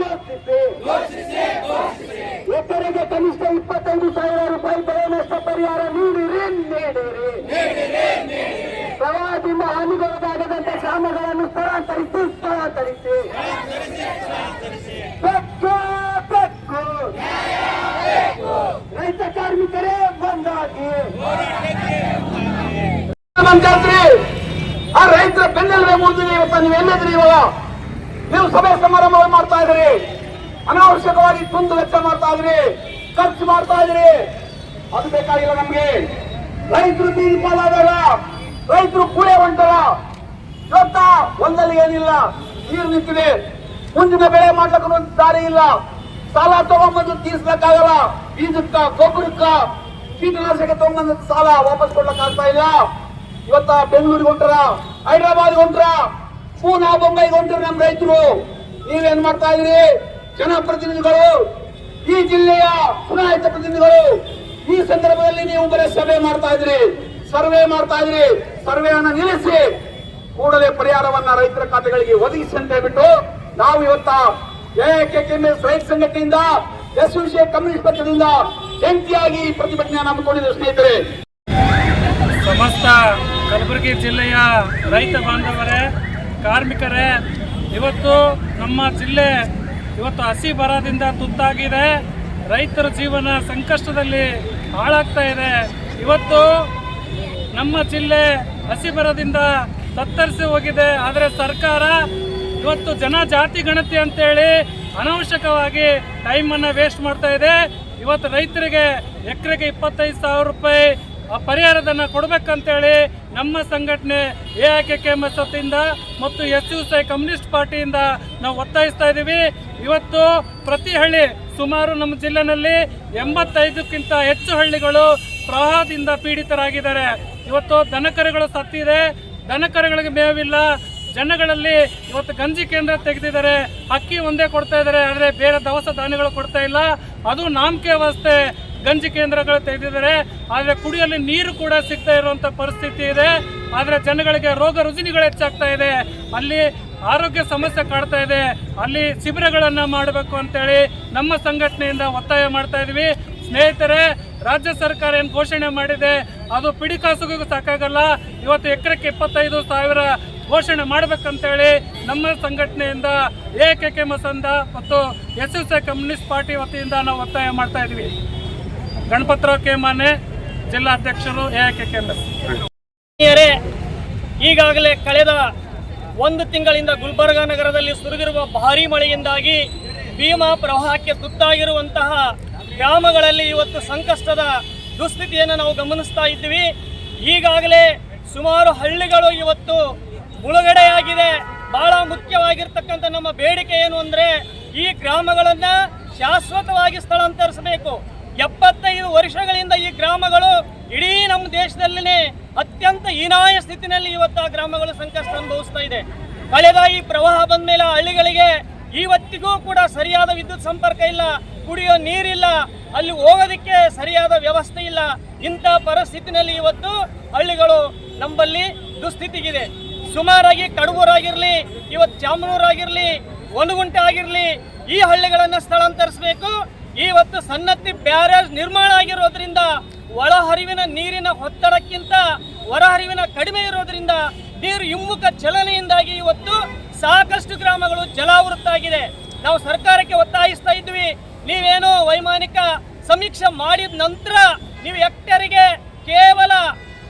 ಘೋಷಿಸಿ ಘೋಷಿಸಿ. ಎಕರೆಗೆ ಕನಿಷ್ಠ ಇಪ್ಪತ್ತೈದು ಸಾವಿರ ಪರಿಹಾರ ನೀಡಿರಿ? ನೀಡಿರಿ ಪ್ರವಾಹದಿಂದ ಹಾನಿಗೊಳಗಾಗದಂತೆ ಗ್ರಾಮಗಳನ್ನು ಸ್ಥಳಾಂತರಿಸಿ ಸ್ಥಳಾಂತರಿಸಿ. ರೈತ ಕಾರ್ಮಿಕರೇ ಬಂದಾಗಿ ಆ ರೈತರ ಬೆನ್ನೆಲ್ಲೇ ಮುಂದೆ ಇವತ್ತ ನೀವು ಎಲ್ಲಿದ್ರಿ ಇವಾಗ? ನೀವು ಸಭೆ ಸಮಾರಂಭ ಮಾಡ್ತಾ ಇದ್ರಿ ಅನಾವಶ್ಯಕವಾಗಿ ತುಂದು ವೆಚ್ಚ ಮಾಡ್ತಾ ಇದ್ರಿ ಖರ್ಚು ಮಾಡ್ತಾ ಇದ್ರಿ ಅದು ಬೇಕಾಗಿಲ್ಲ ನಮ್ಗೆ. ರೈತರು ಪಾಲಾದಾಗ ರೈತರು ಕೂಳೆ ಹೊಂಟರ ಇವತ್ತ ಒಂದಲ್ಲಿ ಏನಿಲ್ಲ, ನೀರು ನಿಂತಿದೆ. ಮುಂದಿನ ಬೆಳೆ ಮಾಡ್ಲಕ್ಕ ದಾರಿ ಇಲ್ಲ. ಸಾಲ ತಗೊಂಬಂದು ತೀರ್ಸ್ಲಕ್ಕಾಗಲ್ಲ. ಬೀಜಕ್ಕ ಗೊಬ್ಬರಕ್ಕ ಕೀಟನಾಶಕ ತಗೊಂಬಂದ ಸಾಲ ವಾಪಸ್ ಕೊಡ್ಲಕ್ ಆಗ್ತಾ ಇಲ್ಲ. ಇವತ್ತ ಬೆಂಗಳೂರಿಗೆ ಹೊಂಟರ ಹೈದರಾಬಾದ್ ಹೊಂಟ್ರ, ಪೂನಾ, ಬೊಂಬೈಗೆ ಹೊಂಟ್ರ ನಮ್ ರೈತರು. ನೀವೇನ್ ಮಾಡ್ತಾ ಇದ್ರಿ ಜನಪ್ರತಿನಿಧಿಗಳು, ಈ ಜಿಲ್ಲೆಯ ಚುನಾಯಿತ ಪ್ರತಿನಿಧಿಗಳು ಈ ಸಂದರ್ಭದಲ್ಲಿ ನೀವು ಬರೀ ಸಭೆ ಮಾಡ್ತಾ ಇದ್ರಿ, ಸರ್ವೆ ಮಾಡ್ತಾ ಇದ್ರಿ, ಸರ್ವೆಯನ್ನ ನಿಲ್ಲಿಸಿ ಕೂಡಲೇ ಪರಿಹಾರವನ್ನ ರೈತರ ಖಾತೆಗಳಿಗೆ ಒದಗಿಸಿ ಅಂತ ಹೇಳ್ಬಿಟ್ಟು ನಾವು ಇವತ್ತ ರೈತ ಸಂಘಟನೆಯಿಂದ ಎಸ್ ವಿಷಯ ಕಮ್ಯುನಿಸ್ಟ್ ಪಕ್ಷದಿಂದ ಜಂಟಿಯಾಗಿ ಪ್ರತಿಭಟನೆ ಹಮ್ಮಿಕೊಂಡಿದ್ದೇವೆ ಸ್ನೇಹಿತರೆ. ಸಮಸ್ತ ಕಲಬುರಗಿ ಜಿಲ್ಲೆಯ ರೈತ ಬಾಂಧವರೇ, ಕಾರ್ಮಿಕರೇ, ಇವತ್ತು ನಮ್ಮ ಜಿಲ್ಲೆ ಇವತ್ತು ಹಸಿ ಬರದಿಂದ ತುತ್ತಾಗಿದೆ. ರೈತರ ಜೀವನ ಸಂಕಷ್ಟದಲ್ಲಿ ಹಾಳಾಗ್ತಾ ಇದೆ. ಇವತ್ತು ನಮ್ಮ ಜಿಲ್ಲೆ ಹಸಿ ಬರದಿಂದ ತತ್ತರಿಸಿ ಹೋಗಿದೆ. ಆದರೆ ಸರ್ಕಾರ ಇವತ್ತು ಜನ ಜಾತಿ ಗಣತಿ ಅಂತೇಳಿ ಅನವಶ್ಯಕವಾಗಿ ಟೈಮನ್ನು ವೇಸ್ಟ್ ಮಾಡ್ತಾ ಇದೆ. ಇವತ್ತು ರೈತರಿಗೆ ಎಕರೆಗೆ ಇಪ್ಪತ್ತೈದು ಸಾವಿರ ರೂಪಾಯಿ ಪರಿಹಾರದನ್ನ ಕೊಡಬೇಕಂತೇಳಿ ನಮ್ಮ ಸಂಘಟನೆ A I K K M ಮತ್ತು S U C I communist ಪಾರ್ಟಿಯಿಂದ ನಾವು ಒತ್ತಾಯಿಸ್ತಾ ಇದ್ದೀವಿ. ಇವತ್ತು ಪ್ರತಿ ಹಳ್ಳಿ, ಸುಮಾರು ನಮ್ಮ ಜಿಲ್ಲೆನಲ್ಲಿ ಎಂಬತ್ತೈದಕ್ಕಿಂತ ಹೆಚ್ಚು ಹಳ್ಳಿಗಳು ಪ್ರವಾಹದಿಂದ ಪೀಡಿತರಾಗಿದ್ದಾರೆ. ಇವತ್ತು ದನಕರುಗಳು ಸತ್ತಿದೆ ದನಕರುಗಳಿಗೆ ಮೇವಿಲ್ಲ. ಜನಗಳಲ್ಲಿ ಇವತ್ತು ಗಂಜಿ ಕೇಂದ್ರ ತೆಗೆದಿದ್ದಾರೆ. ಅಕ್ಕಿ ಒಂದೇ ಕೊಡ್ತಾ ಇದ್ದಾರೆ, ಆದರೆ ಬೇರೆ ದವಸ ಧಾನ್ಯಗಳು ಕೊಡ್ತಾ ಇಲ್ಲ. ಅದು ನಾಮಕೆ ವ್ಯವಸ್ಥೆ. ಗಂಜಿ ಕೇಂದ್ರಗಳು ತೆಗೆದಿದ್ದಾರೆ. ಆದರೆ ಕುಡಿಯಲು ನೀರು ಕೂಡ ಸಿಗ್ತಾ ಇರುವಂತ ಪರಿಸ್ಥಿತಿ ಇದೆ. ಆದರೆ ಜನಗಳಿಗೆ ರೋಗ ರುಜಿನಿಗಳು ಹೆಚ್ಚಾಗ್ತಾ ಇದೆ. ಅಲ್ಲಿ ಆರೋಗ್ಯ ಸಮಸ್ಯೆ ಕಾಡ್ತಾ ಇದೆ. ಅಲ್ಲಿ ಶಿಬಿರಗಳನ್ನು ಮಾಡಬೇಕು ಅಂತೇಳಿ ನಮ್ಮ ಸಂಘಟನೆಯಿಂದ ಒತ್ತಾಯ ಮಾಡ್ತಾ ಇದ್ವಿ. ಸ್ನೇಹಿತರೆ, ರಾಜ್ಯ ಸರ್ಕಾರ ಏನು ಘೋಷಣೆ ಮಾಡಿದೆ? ಅದು ಪಿಡಿ ಪಿಡಿಕಾಸುಗೂ ಸಾಕಾಗಲ್ಲ. ಇವತ್ತು ಎಕರೆಕ್ಕೆ ಇಪ್ಪತ್ತೈದು ಸಾವಿರ ಘೋಷಣೆ ಮಾಡಬೇಕಂತೇಳಿ ನಮ್ಮ ಸಂಘಟನೆಯಿಂದ ಎ ಕೆ ಕೆ ಮಸಂದ ಮತ್ತು S S A communist party ವತಿಯಿಂದ ನಾವು ಒತ್ತಾಯ ಮಾಡ್ತಾ ಇದ್ವಿ. ಗಣಪತರಾವ್ ಕೆ ಮಾನೆ ಜಿಲ್ಲಾಧ್ಯಕ್ಷರು ಎ ಕೆ ಕೆ ಈಗಾಗಲೇ ಕಳೆದ ಒಂದು ತಿಂಗಳಿಂದ ಗುಲ್ಬರ್ಗಾ ನಗರದಲ್ಲಿ ಸುರಿದಿರುವ ಭಾರೀ ಮಳೆಯಿಂದಾಗಿ ಭೀಮಾ ಪ್ರವಾಹಕ್ಕೆ ತುತ್ತಾಗಿರುವಂತಹ ಗ್ರಾಮಗಳಲ್ಲಿ ಇವತ್ತು ಸಂಕಷ್ಟದ ದುಸ್ಥಿತಿಯನ್ನು ನಾವು ಗಮನಿಸ್ತಾ ಇದ್ದೀವಿ. ಈಗಾಗಲೇ ಸುಮಾರು ಹಳ್ಳಿಗಳು ಇವತ್ತು ಮುಳುಗಡೆಯಾಗಿದೆ. ಬಹಳ ಮುಖ್ಯವಾಗಿರ್ತಕ್ಕಂಥ ನಮ್ಮ ಬೇಡಿಕೆ ಏನು ಅಂದರೆ ಈ ಗ್ರಾಮಗಳನ್ನು ಶಾಶ್ವತವಾಗಿ ಸ್ಥಳಾಂತರಿಸಬೇಕು. ಈ ಗ್ರಾಮಗಳು ಇಡೀ ನಮ್ಮ ದೇಶದಲ್ಲಿನೇ ಅತ್ಯಂತ ಹೀನಾಯ ಸ್ಥಿತಿನಲ್ಲಿ ಇವತ್ತು ಆ ಗ್ರಾಮಗಳು ಸಂಕಷ್ಟ ಅನುಭವಿಸ್ತಾ ಇದೆ. ಕಳೆದ ಈ ಪ್ರವಾಹ ಬಂದ ಮೇಲೆ ಹಳ್ಳಿಗಳಿಗೆ ಇವತ್ತಿಗೂ ಕೂಡ ಸರಿಯಾದ ವಿದ್ಯುತ್ ಸಂಪರ್ಕ ಇಲ್ಲ, ಕುಡಿಯೋ ನೀರಿಲ್ಲ, ಅಲ್ಲಿ ಹೋಗೋದಕ್ಕೆ ಸರಿಯಾದ ವ್ಯವಸ್ಥೆ ಇಲ್ಲ. ಇಂಥ ಪರಿಸ್ಥಿತಿನಲ್ಲಿ ಇವತ್ತು ಹಳ್ಳಿಗಳು ನಮ್ಮಲ್ಲಿ ದುಸ್ಥಿತಿಗಿದೆ. ಸುಮಾರಾಗಿ ಕಡಬೂರಾಗಿರ್ಲಿ, ಇವತ್ತು ಚಾಮನೂರಾಗಿರಲಿ ಒಣಗುಂಟೆ ಆಗಿರಲಿ, ಈ ಹಳ್ಳಿಗಳನ್ನು ಸ್ಥಳಾಂತರಿಸಬೇಕು. ಇವತ್ತು ಸನ್ನತಿ ಬ್ಯಾರೇಜ್ ನಿರ್ಮಾಣ ಆಗಿರೋದ್ರಿಂದ ಒಳಹರಿವಿನ ನೀರಿನ ಒತ್ತಡಕ್ಕಿಂತ ಹೊರಹರಿವಿನ ಕಡಿಮೆ ಇರೋದ್ರಿಂದ ನೀರು ಹಿಮ್ಮುಖ ಚಲನೆಯಿಂದಾಗಿ ಇವತ್ತು ಸಾಕಷ್ಟು ಗ್ರಾಮಗಳು ಜಲಾವೃತ ಆಗಿದೆ ನಾವು ಸರ್ಕಾರಕ್ಕೆ ಒತ್ತಾಯಿಸ್ತಾ ಇದ್ವಿ, ನೀವೇನೋ ವೈಮಾನಿಕ ಸಮೀಕ್ಷೆ ಮಾಡಿದ ನಂತರ ನೀವು ಹೆಕ್ಟರಿಗೆ ಕೇವಲ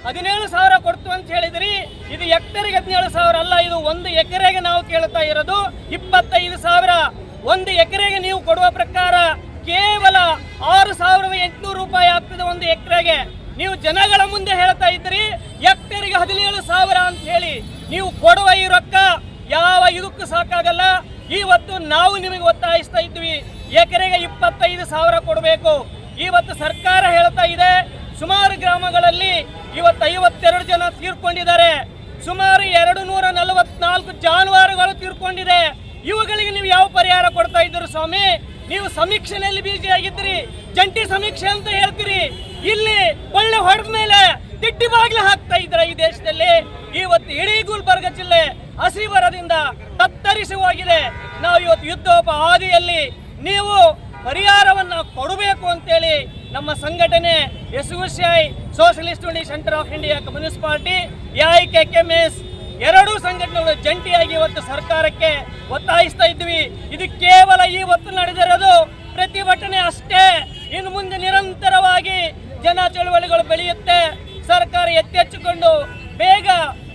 ಹದಿನೇಳು ಸಾವಿರ ಕೊಡ್ತು ಅಂತ ಹೇಳಿದ್ರಿ. ಇದು ಹೆಕ್ಟರಿಗೆ ಹದಿನೇಳು ಸಾವಿರ ಅಲ್ಲ, ಇದು ಒಂದು ಎಕರೆಗೆ ನಾವು ಕೇಳ್ತಾ ಇರೋದು ಇಪ್ಪತ್ತೈದು ಸಾವಿರ. ಒಂದು ಎಕರೆಗೆ ನೀವು ಕೊಡುವ ಪ್ರಕಾರ ಕೇವಲ ಆರು ಸಾವಿರದ ಎಂಟುನೂರು ರೂಪಾಯಿ ಒಂದು ಎಕರೆಗೆ ನೀವು ಜನಗಳ ಮುಂದೆ ಹೇಳ್ತಾ ಇದ್ರಿ ಎಕ್ಟರಿಗೆ ಹದಿನೇಳು ಸಾವಿರ ಅಂತ ಹೇಳಿ. ನೀವು ಕೊಡುವ ಈ ರೊಕ್ಕ ಯಾವ ಇದಕ್ಕೂ ಸಾಕಾಗಲ್ಲ. ಇವತ್ತು ನಾವು ನಿಮಗೆ ಒತ್ತಾಯಿಸ್ತಾ ಇದ್ವಿ, ಎಕರೆಗೆ ಇಪ್ಪತ್ತೈದು ಸಾವಿರ ಕೊಡಬೇಕು. ಇವತ್ತು ಸರ್ಕಾರ ಹೇಳ್ತಾ ಇದೆ, ಸುಮಾರು ಗ್ರಾಮಗಳಲ್ಲಿ ಇವತ್ತು ಐವತ್ತೆರಡು ಜನ ತೀರ್ಕೊಂಡಿದ್ದಾರೆ. ಸುಮಾರು ಎರಡು ನೂರ ನಲವತ್ನಾಲ್ಕು ಜಾನುವಾರುಗಳು ತೀರ್ಕೊಂಡಿದೆ. ಇವುಗಳಿಗೆ ನೀವು ಯಾವ ಪರಿಹಾರ ಕೊಡ್ತಾ ಇದ್ದೀರಿ ಸ್ವಾಮಿ? ನೀವು ಸಮೀಕ್ಷೆಯಲ್ಲಿ ಬೀಜಿ ಆಗಿದ್ರಿ ಜಂಟಿ ಸಮೀಕ್ಷೆ ಅಂತ ಹೇಳ್ತೀರಿ. ಇಲ್ಲಿ ಒಳ್ಳೆ ಹೊಡೆದ ಮೇಲೆ ತಿಟ್ಟಿ ಬಾಗಿಲು ಹಾಕ್ತಾ ಇದ್ರ ಈ ದೇಶದಲ್ಲಿ. ಇವತ್ತು ಇಡೀ ಗುಲ್ಬರ್ಗ ಜಿಲ್ಲೆ ಹಸಿವರದಿಂದ ತತ್ತರಿಸಿ ಹೋಗಿದೆ. ನಾವು ಇವತ್ತು ಯುದ್ಧೋಪ ಹಾದಿಯಲ್ಲಿ ನೀವು ಪರಿಹಾರವನ್ನ ಕೊಡಬೇಕು ಅಂತೇಳಿ ನಮ್ಮ ಸಂಘಟನೆ S U C I, socialist centre of India communist party I K S ಎರಡೂ ಸಂಘಟನೆಗಳು ಜಂಟಿಯಾಗಿ ಇವತ್ತು ಸರ್ಕಾರಕ್ಕೆ ಒತ್ತಾಯಿಸ್ತಾ ಇದ್ವಿ. ಇದು ಕೇವಲ ಇವತ್ತು ನಡೆದಿರೋದು ಪ್ರತಿಭಟನೆ ಅಷ್ಟೇ. ಇನ್ನು ಮುಂದೆ ನಿರಂತರವಾಗಿ ಜನ ಚಳುವಳಿಗಳು ಬೆಳೆಯುತ್ತೆ. ಸರ್ಕಾರ ಎತ್ತೆಚ್ಚಿಕೊಂಡು ಬೇಗ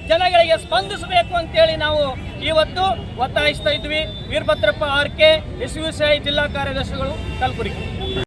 ಜನಗಳಿಗೆ ಸ್ಪಂದಿಸಬೇಕು ಅಂತೇಳಿ ನಾವು ಇವತ್ತು ಒತ್ತಾಯಿಸ್ತಾ ಇದ್ವಿ. Veerabhadrappa R K, S U C I ಜಿಲ್ಲಾ ಕಾರ್ಯದರ್ಶಿಗಳು ಕಲಬುರಗಿ.